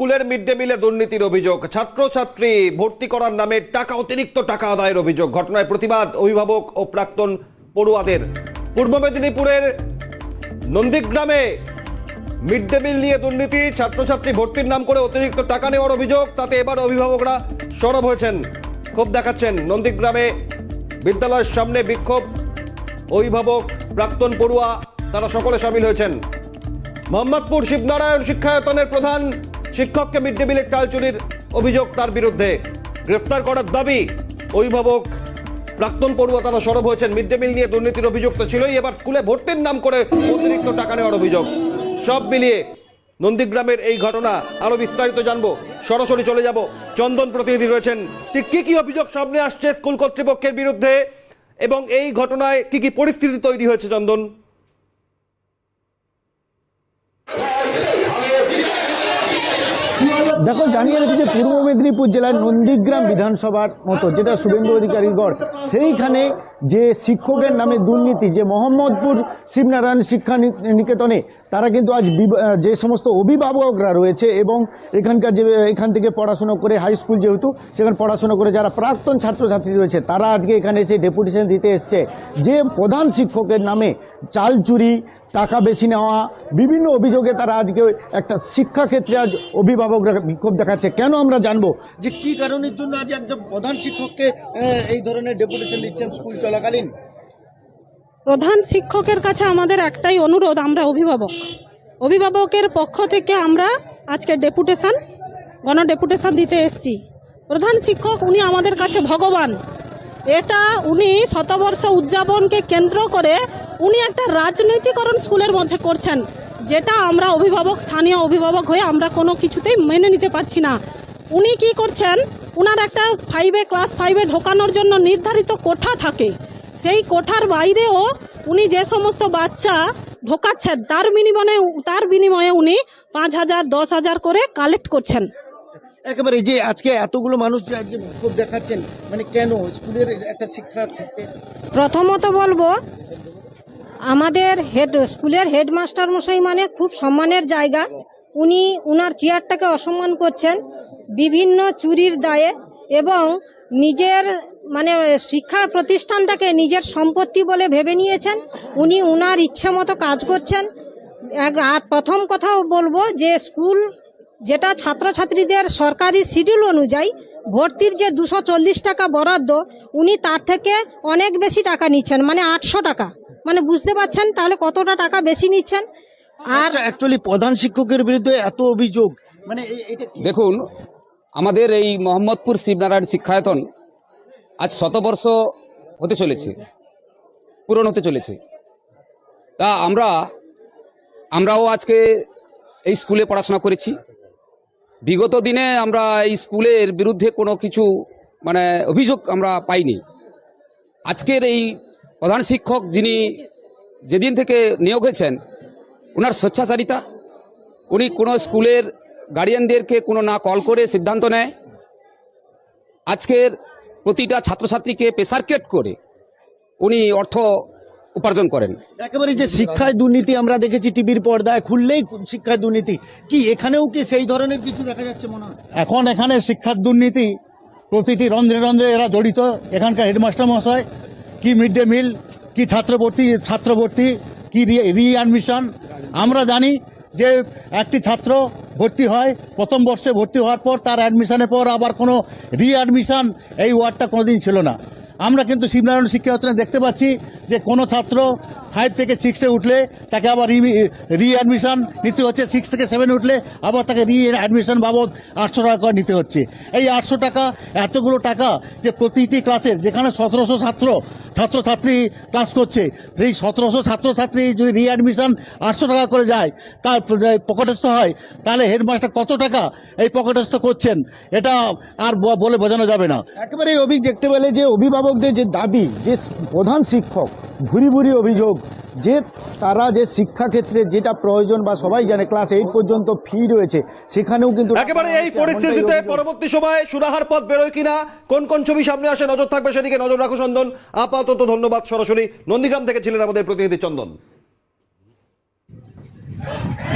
স্কুলের mid day মিলে দুর্নীতির অভিযোগ। ছাত্রছাত্রী ভর্তি করার নামে টাকা, অতিরিক্ত টাকা আদায়ের অভিযোগ। ঘটনায় প্রতিবাদ অভিভাবক ও প্রাক্তন পড়ুয়াদের। পূর্ব মেদিনীপুরের নন্দীগ্রামে মিড ডে মিল নিয়ে দুর্নীতি, ছাত্রছাত্রী ভর্তির নাম করে অতিরিক্ত টাকা নেওয়ার অভিযোগ, তাতে এবার অভিভাবকরা সরব হয়েছেন। ক্ষোভ দেখাচ্ছেন নন্দীগ্রামে বিদ্যালয়ের সামনে বিক্ষোভ। অভিভাবক, প্রাক্তন পড়ুয়া, তারা সকলে সামিল হয়েছেন। মোহাম্মদপুর শিবনারায়ণ শিক্ষায়তনের প্রধান শিক্ষককে মিড ডে মিলের চাল চুরির অভিযোগ তার বিরুদ্ধে। গ্রেফতার করার দাবি অভিভাবক প্রাক্তন পড়ুয়া তারা সরব হয়েছেন। মিড ডে মিল নিয়ে দুর্নীতির অভিযোগ তো ছিলই, এবার স্কুলে ভর্তির নাম করে অতিরিক্ত টাকা নেওয়ার অভিযোগ। সব মিলিয়ে নন্দীগ্রামের এই ঘটনা আরও বিস্তারিত জানব। সরাসরি চলে যাব। চন্দন প্রতিনিধি রয়েছেন। ঠিক কি কি অভিযোগ সামনে আসছে স্কুল কর্তৃপক্ষের বিরুদ্ধে এবং এই ঘটনায় কি কি পরিস্থিতি তৈরি হয়েছে চন্দন? দেখো, জানিয়ে রেখে যে পূর্ব মেদিনীপুর জেলার নন্দীগ্রাম বিধানসভার মতো, যেটা শুভেন্দু অধিকারীর গড়, সেইখানে যে শিক্ষকের নামে দুর্নীতি, যে মোহাম্মদপুর শিবনারায়ণ শিক্ষা নিকেতনে, তারা কিন্তু আজ যে সমস্ত অভিভাবকরা রয়েছে এবং এখানকার যে, এখান থেকে পড়াশোনা করে হাই স্কুল যেহেতু, সেখানে পড়াশোনা করে যারা প্রাক্তন ছাত্রছাত্রী রয়েছে, তারা আজকে এখানে এসে ডেপুটেশন দিতে এসছে। যে প্রধান শিক্ষকের নামে চাল চুরি, টাকা বেশি নেওয়া, বিভিন্ন অভিযোগে তারা আজকে একটা শিক্ষাক্ষেত্রে আজ অভিভাবকরা বিক্ষোভ দেখাচ্ছে। কেন আমরা জানব যে কি কারণের জন্য আজ একজন প্রধান শিক্ষককে এই ধরনের ডেপুটেশন দিচ্ছেন স্কুল চলাকালীন? প্রধান শিক্ষকের কাছে আমাদের একটাই অনুরোধ, আমরা অভিভাবক। অভিভাবকের পক্ষ থেকে আমরা আজকে ডেপুটেশন গণ ডেপুটেশন দিতে এসেছি। প্রধান শিক্ষক উনি আমাদের কাছে ভগবান। এটা উনি শতবর্ষ উদযাপনকে কেন্দ্র করে উনি একটা রাজনৈতিকরণ স্কুলের মধ্যে করছেন, যেটা আমরা অভিভাবক, স্থানীয় অভিভাবক হয়ে আমরা কোনো কিছুতেই মেনে নিতে পারছি না। উনি কি করছেন? উনার একটা ফাইভে ক্লাস ফাইভে ঢোকানোর জন্য নির্ধারিত কোঠা থাকে। সেই কোঠার বাইরেও উনি যে সমস্ত বাচ্চা ঢোকাচ্ছেন তার বিনিময়ে তার বিনিময়ে উনি পাঁচ হাজার দশ হাজার করে কালেক্ট করছেন। একেবারে যে আজকে এতগুলো মানুষ যে আজকে বিক্ষোভ দেখাচ্ছেন মানে কেন স্কুলের একটা শিক্ষা প্রথমত বলব আমাদের হেড স্কুলের হেডমাস্টার মশাই মানে খুব সম্মানের জায়গা। উনি উনার চেয়ারটাকে অসম্মান করছেন। বিভিন্ন চুরির দায়ে এবং নিজের মানে শিক্ষা প্রতিষ্ঠানটাকে নিজের সম্পত্তি বলে ভেবে নিয়েছেন। উনি উনার ইচ্ছে মতো কাজ করছেন। এক- আর প্রথম কথাও বলব যে স্কুল যেটা ছাত্রছাত্রীদের সরকারি শিডিউল অনুযায়ী ভর্তির যে দুশো চল্লিশ টাকা বরাদ্দ উনি তার থেকে অনেক বেশি টাকা নিচ্ছেন মানে আটশো টাকা। মানে বুঝতে পারছেন? তাহলে কতটা টাকা বেশি নিচ্ছেন? আর অ্যাকচুয়ালি প্রধান শিক্ষকের বিরুদ্ধে এত অভিযোগ মানে? দেখুন আমাদের এই মোহাম্মদপুর শিবনারায়ণ শিক্ষায়তন আজ শতবর্ষ হতে চলেছে, পূরণ হতে চলেছে। তা আমরা, আমরাও আজকে এই স্কুলে পড়াশোনা করেছি। বিগত দিনে আমরা এই স্কুলের বিরুদ্ধে কোনো কিছু মানে অভিযোগ আমরা পাইনি। আজকের এই প্রধান শিক্ষক যিনি যেদিন থেকে নিয়োগ হয়েছেন, ওনার স্বেচ্ছাচারিতা, উনি কোনো স্কুলের গার্ডিয়ানদেরকে কোনো না কল করে সিদ্ধান্ত নেয়। আজকের প্রতিটা ছাত্রছাত্রীকে প্রেসার ক্রিয়েট করে উনি অর্থ উপার্জন করেন। একেবারে যে শিক্ষায় দুর্নীতি আমরা দেখেছি টিভির পর্দায় খুললেই শিক্ষায় দুর্নীতি। কি এখানেও কি সেই ধরনের কিছু দেখা যাচ্ছে মনে হয়? এখন এখানে শিক্ষার দুর্নীতি প্রতিটি রন্ধ্রে রন্ধ্রে এরা জড়িত। এখানকার হেডমাস্টার মশাই কি মিড ডে মিল কি ছাত্রভর্তি ছাত্রভর্তি কি রিঅ্যাডমিশন আমরা জানি যে একটি ছাত্র ভর্তি হয়, প্রথম বর্ষে ভর্তি হওয়ার পর তার অ্যাডমিশনের পর আবার কোনো রিঅ্যাডমিশন এই ওয়ার্ডটা কোনোদিন ছিল না। আমরা কিন্তু শিবনারায়ণ শিক্ষা দেখতে পাচ্ছি যে কোনো ছাত্র ফাইভ থেকে সিক্সে উঠলে তাকে আবার রিঅ্যাডমিশন নিতে হচ্ছে সিক্স থেকে সেভেন উঠলে আবার তাকে রি রিঅ্যাডমিশন বাবদ আটশো টাকা করে নিতে হচ্ছে। এই আটশো টাকা, এতগুলো টাকা যে প্রতিটি ক্লাসের যেখানে সতেরোশো ছাত্র ছাত্রছাত্রী ক্লাস করছে। সেই সতেরোশো ছাত্রছাত্রী যদি রিঅ্যাডমিশন আটশো টাকা করে যায়, তার পকেটস্থ হয়, তাহলে হেডমাস্টার কত টাকা এই পকেটস্থ করছেন? এটা আর বলে বোঝানো যাবে না। একেবারে অভিযোগ দেখতে পেলে যে অভিভাবকদের যে দাবি, যে প্রধান শিক্ষক ভুরি ভুরি অভিযোগ যে তারা যে শিক্ষাক্ষেত্রে যেটা প্রয়োজন বা সবাই জানে ক্লাস এইট পর্যন্ত ফি রয়েছে সেখানেও কিন্তু একেবারে এই পরিস্থিতিতে পরবর্তী সময় সুরাহার পথ বেরোয় কিনা কোন কোন ছবি সামনে আসে নজর থাকবে সেদিকে নজর রাখো চন্দন। আপাতত ধন্যবাদ সরাসরি। নন্দীগ্রাম থেকে ছিলেন আমাদের প্রতিনিধি চন্দন।